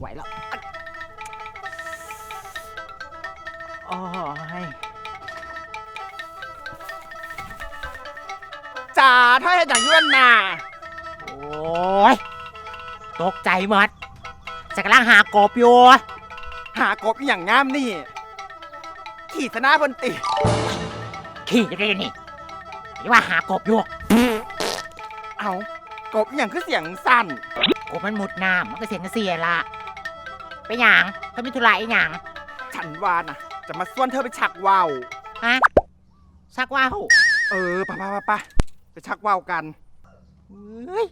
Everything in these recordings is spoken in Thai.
ไหวแล้วโอ้ยจ๋าถ้าเห็นอย่างยื่นน่ะโอ้ยตกใจหมดจะกำลังหากบอยู่ หากบอหย่างงามนี่ ขี่สนาบนติขี่จะได้นี่นี่ว่าหากบอยู่ เอากบอหย่างคือเสียงสั่นกบมันมุดน้ำมันก็เสียงเสียละ ไปหยังถ้ามีธุระอีหยังฉันว่านะจะมาส่วนเธอไปชักว่าวฮะชักว่าวเออไปไปไปไปไปชักว่าวกันเฮ้ย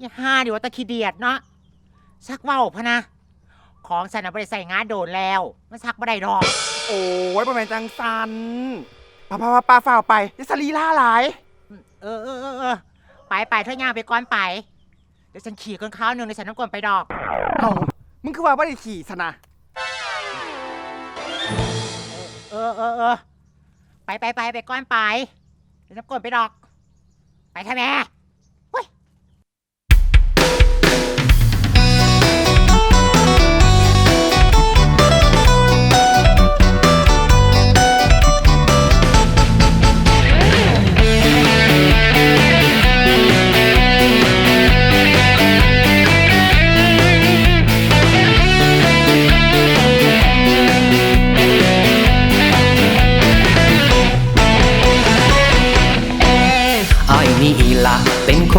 อย่าห้าดิว่าตะขี้เดียดเนาะชักว่าวพะนะ ของฉันน่ะไม่ได้ใส่งานโดนแล้ว มันชักไม่ได้ดอก โอ้ยประมาณจังสันไปไปไปไปฝ่าวไปอยาสลีล่าหลาย เออเออเออเออไปไปเธอย่างไปก่อนไป เดี๋ยวฉันขี่ก้นข้าวหนึ่งในฉันต้องก่อนไปดอก เอา มึงคือว่าบ่ได้ขี่สนะเออเออเออไปไปไปไปก้อนไปเดี๋ยวฉันก่อนไปดอก ไปค่แม่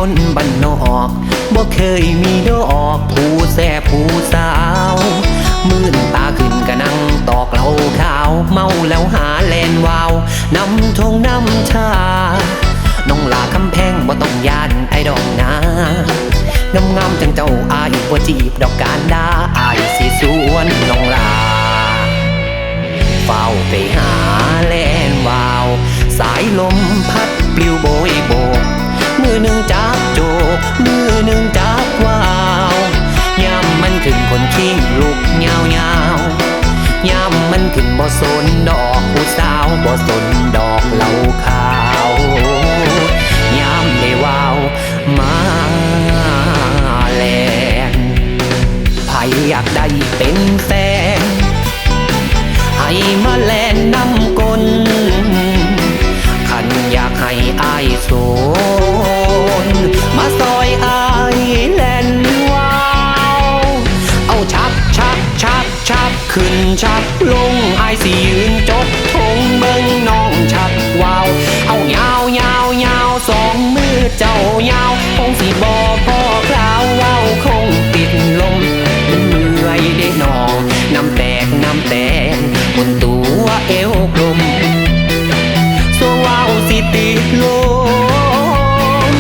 นบ้านนอกบ่เคยมีดอกผู้แซ่ผู้สาว มื่นตาขึ้นกะนั่งตอกเหล้าขาวเมาแล้วหาแลนวาวนำทงนำชา น้องลาคำแพงบ่ต้องยานไอ้ดอกนางามงามๆจังเจ้าอายบ่จีบดอกการดาอายสิสวนน้องลา เฝ้าไปหาแลนวาว สายลมพัดปลิวโบยาวบ่สนดอกเหล่าขาว ยามได้วาวมาแลนไผอยากได้เป็นแฟนให้มาแลนนำกลขันอยากให้อายโสนมาซอยอายแลนวาวเอาชักชักชักชักขึ้นชักลงอายสิยืน เจ้ายาวคงสิบอพ่อคราวเว้าคงติดลมเป็นเมื่อยได้นองน้ำแตกน้ำแตนบนตัวเอวกลมสวาวสิติดลม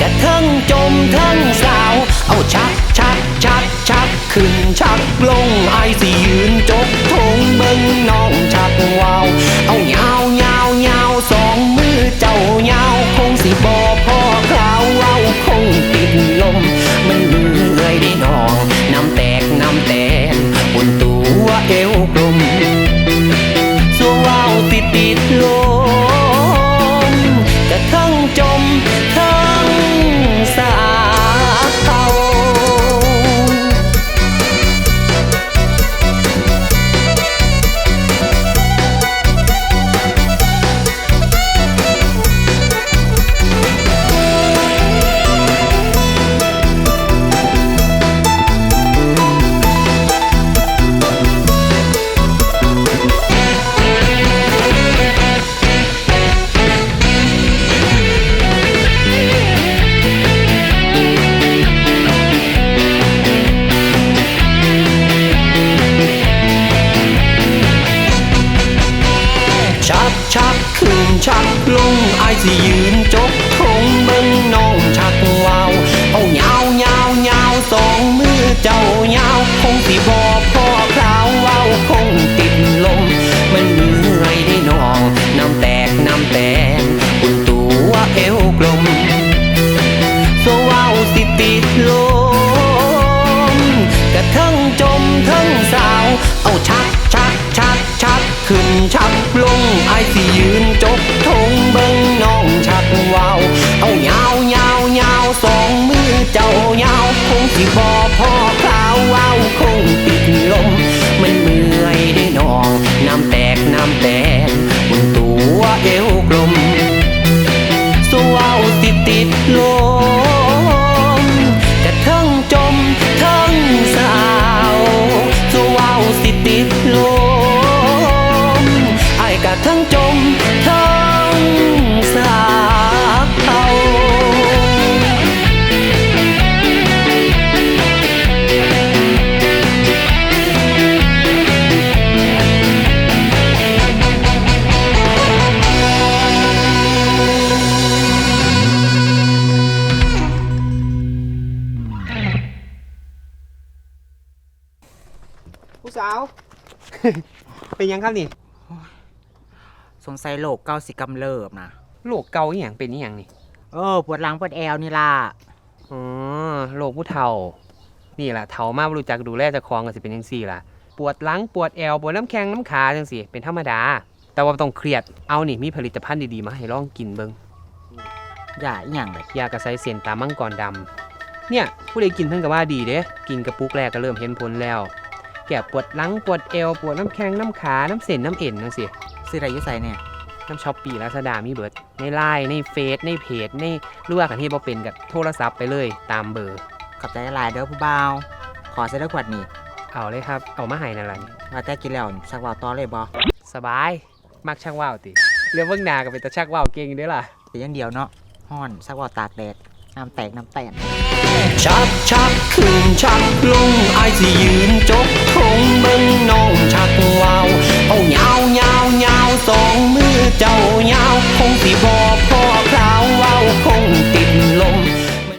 กระเทิงจมเทิงสาว เอาชักชักชักชักขึ้นชักลงไอสิ ชักลงไอายสิยืนจกทงเบิ่งน้องชักวาวเอายาวยาวยาวสองมือเจ้ายาวคงสิบอพ่อคราวเว้าคงติดลม มันเมื่อยได้นองน้ำแตกน้ำแตนบนตัวเอวกลมสวาวสิติดลมกระเทิงจมเทิงสาว เอาชักชักชักชักขึ้นชักลง ไอสิยืนจกทงเบิ่งน้องชักวาว เอายาวยาวยาวสองมือเจ้ายาวคงสิบอพอาวเป็นหยังครับนี่สงสัยโรคเกาสิกำเริบนะโรคเกาอีหยังเป็นอีหยังนี่เออปวดหลังปวดแอวนี่ล่ะอ๋อโรคผู้เฒ่า นี่ล่ะเฒ่ามาบ่รู้จักดูแลเจ้าของก็สิเป็นจังซี่ล่ะ ปวดหลังปวดแอวปวดน้ำแข้งน้ำขาจังซี่เป็นธรรมดา แต่ว่าบ่ต้องเครียดเอานี่มีผลิตภัณฑ์ดีๆมาให้ลองกินเบิ่งอย่าอีหยังเลยยากระไซเสียนตามังกรดำเนี่ยผู้ใดกินเพิ่นก็ว่าดีเด้กินกระปุกแรกก็เริ่มเห็นผลแล้ว แก่ปวดหลังปวดเอวปวดน้ำแข้งน้ำขา น้ำเส้นน้ำเอ็นจังซี่ซื้ออะไรอยุ่ใส่เนี่ยน้ำช้อปปี้ลาซาดามีเบิดในไลน์ในเฟซในเพจในหรือว่ากันที่บ่เป็นกับโทรศัพท์ไปเลยตามเบอร์ ขอบใจหลายเด้อผู้บ่าว ขอใส่ด้วยขวดนี่เอาเลยครับ เอามาให้นั่นล่ะนี่ว่าแต่กินแล้วสักว่าต่อเลยบ่สบาย มักชักว่าวติเรียกเบิ่งหน้าก็เป็นตาชักว่าวเก่งเด้อล่ะ แต่อยังเดียวเนาะห้อนสักว่าตากแดดน้ำแตกน้ำแตน ชักชักขึ้นชักลงอายสิยืนจกทงเบิ่งน้องชักวาวเอายาวยาวยาวสองมือเจ้ายาวคงสิบอพ่อคราวเว้าคงติด